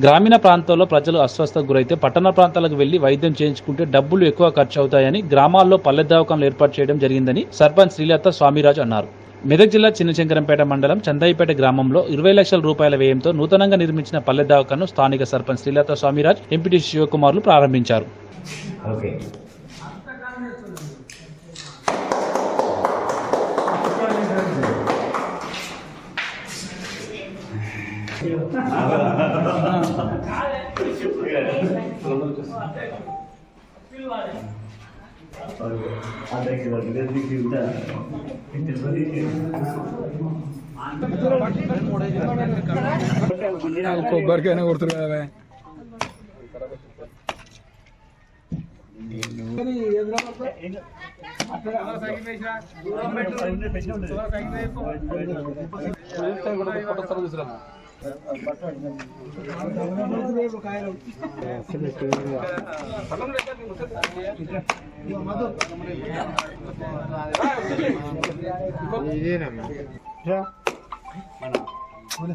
గ్రామీణ ప్రాంతాల్లో ప్రజలు అస్వస్థకు గురైతే పట్టణ ప్రాంతాలకు వెళ్ళి వైద్యం చేయించుకుంటే డబ్బులు ఎక్కువ ఖర్చు అవుతాయని గ్రామాల్లో పల్లె దవాఖానలు ఏర్పాటు చేయడం జరిగిందని సర్పంచ్ శ్రీలత స్వామిరాజు అన్నారు. మెదక్ జిల్లా చిన్నశంకరంపేట మండలం చందాయిపేట గ్రామంలో ఇరవై లక్షల రూపాయల వ్యయంతో నూతనంగా నిర్మించిన పల్లె దవాఖాను స్థానిక సర్పంచ్ శ్రీలత స్వామిరాజ్ ఎంపీటీ శివకుమార్లు ప్రారంభించారు. आधा किलो गददी की उठा इतने बड़ी है ಕೊಬ್ಬರಿಕಾಯನ ಕೊಡ್ತಿರ್ವೆ ಫೋಟೋ ಸರ್ವಿಸ್ కదా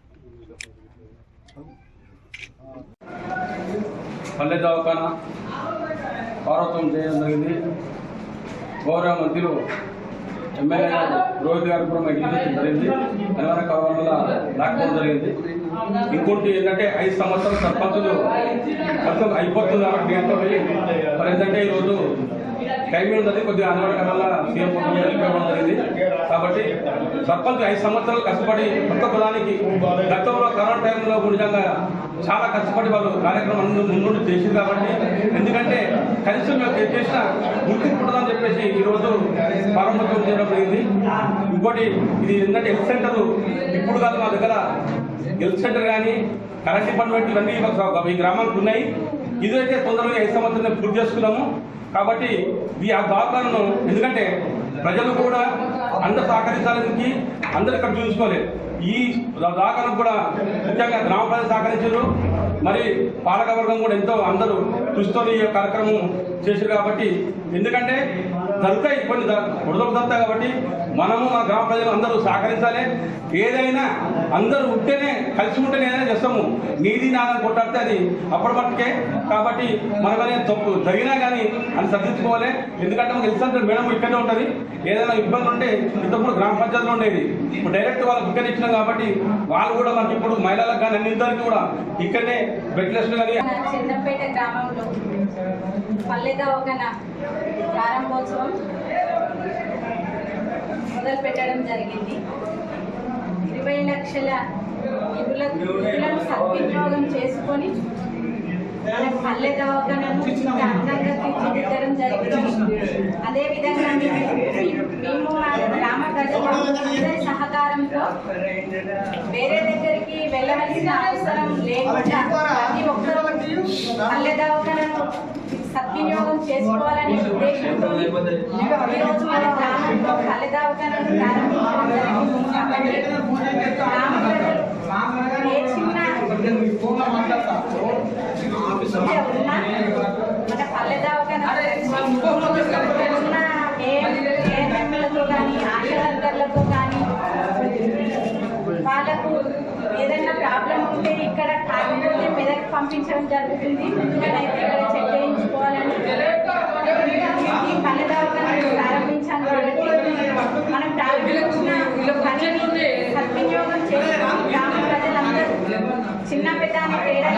పల్లె దవాఖాన? ప్రారంభం చేయడం జరిగింది. గౌరవ మంత్రులు ఎమ్మెల్యే గారు రోహిత్ గారు కూడా మాకు ఇచ్చి జరిగింది. తెలంగాణ కావడం వల్ల రాకపోవడం జరిగింది. ఇంకోటి ఏంటంటే ఐదు సంవత్సరాలు సర్పంచులు మొత్తం అయిపోతుంది కాబట్టి ఎంతో మరి ఏంటంటే ఈరోజు టైం ఉన్నది కొద్దిగా అందుబాటు వల్ల సీఎం వెళ్ళిపోవడం జరిగింది. కాబట్టి సర్పంచ్ ఐదు సంవత్సరాలు కష్టపడి కొత్త కులానికి గతంలో కరోనా టైంలో నిజంగా చాలా కష్టపడి వాళ్ళు కార్యక్రమం ముందు చేసింది కాబట్టి ఎందుకంటే కనీసం మేము చేసిన గుర్తింపు ఉంటుందని చెప్పేసి ఈరోజు ప్రారంభోత్సవం చేయడం జరిగింది. ఇంకోటి ఇది ఏంటంటే హెల్త్ సెంటర్ ఇప్పుడు కాదు మా దగ్గర హెల్త్ సెంటర్ కానీ కరెంట్ డిపార్ట్మెంట్ ఇవన్నీ ఈ గ్రామాలకు ఉన్నాయి. ఇదైతే తొందరగా ఐదు సంవత్సరం పూర్తి చేసుకున్నాము. కాబట్టి ఈ ఆ దవాఖానను ఎందుకంటే ప్రజలు కూడా అందరు సహకరించాలని అందరు ఇక్కడ చూసుకోలేదు ఈ దాఖలకు కూడా ముఖ్యంగా గ్రామ ప్రజలు సహకరించారు. మరి పాలకవర్గం కూడా ఎంతో అందరూ కృషితో ఈ కార్యక్రమం చేశారు కాబట్టి ఎందుకంటే జరుగుతాయి కొన్ని పొడదలు జరుగుతాయి కాబట్టి మనము మన గ్రామ ప్రజలు అందరూ సహకరించాలి. ఏదైనా అందరూ ఉంటేనే కలిసి ఉంటేనే ఏదైనా చేస్తాము. నీది నాదని కొట్టాడితే అది అప్పటి మట్టుకే కాబట్టి మనమనే తప్పు జరిగినా కానీ అని సర్దించుకోవాలి ఎందుకంటే మనకు తెలుసు మేడం ఇక్కడే ఉంటుంది. ఏదైనా ఇబ్బంది ఉంటే ఇంతకుముందు గ్రామ పంచాయతీలో ఉండేది. ఇప్పుడు డైరెక్ట్ వాళ్ళకి ఇక్కడ ఇచ్చినాం కాబట్టి వాళ్ళు కూడా మనకి ఇప్పుడు మహిళలకు కానీ అన్ని కూడా ఇక్కడనే బెడ్లెస్ట్ కానీ చంద్రపేట గ్రామంలో పల్లె దవాఖాన ప్రారంభోత్సవం మొదలు పెట్టడం జరిగింది. ఇరవై లక్షల నిధుల నిధులను సద్వినియోగం చేసుకొని మన పల్లె దవాఖానను అందంగా తీర్చిదిద్దడం జరిగింది. అదేవిధంగా మేము మా గ్రామ ప్రజల సహకారంతో వేరే దగ్గరికి వెళ్ళవలసిన అవసరం లేకుండా ప్రతి ఒక్కరూ పల్లె దవాఖానను సద్వినియోగం చేసుకోవాలనే ఉద్దేశంతో ఈరోజు మన గ్రామంలో పల్లె దవాఖానను ప్రారంభించడం జరిగింది కాబట్టి గ్రామ ప్రజలు ఏ చిన్న సమస్య ఉన్నా మన పల్లె దవాఖాన పంపించడం జరుగుతుంది. ఇక్కడైతే ఇక్కడ చెక్ చేయించుకోవాలని ఈ పల్లె ప్రారంభించాను కాబట్టి మనం ప్రారంభించిన పనిని సద్వినియోగం చేసి గ్రామ ప్రజలందరూ చిన్న పెద్ద అనే తేడా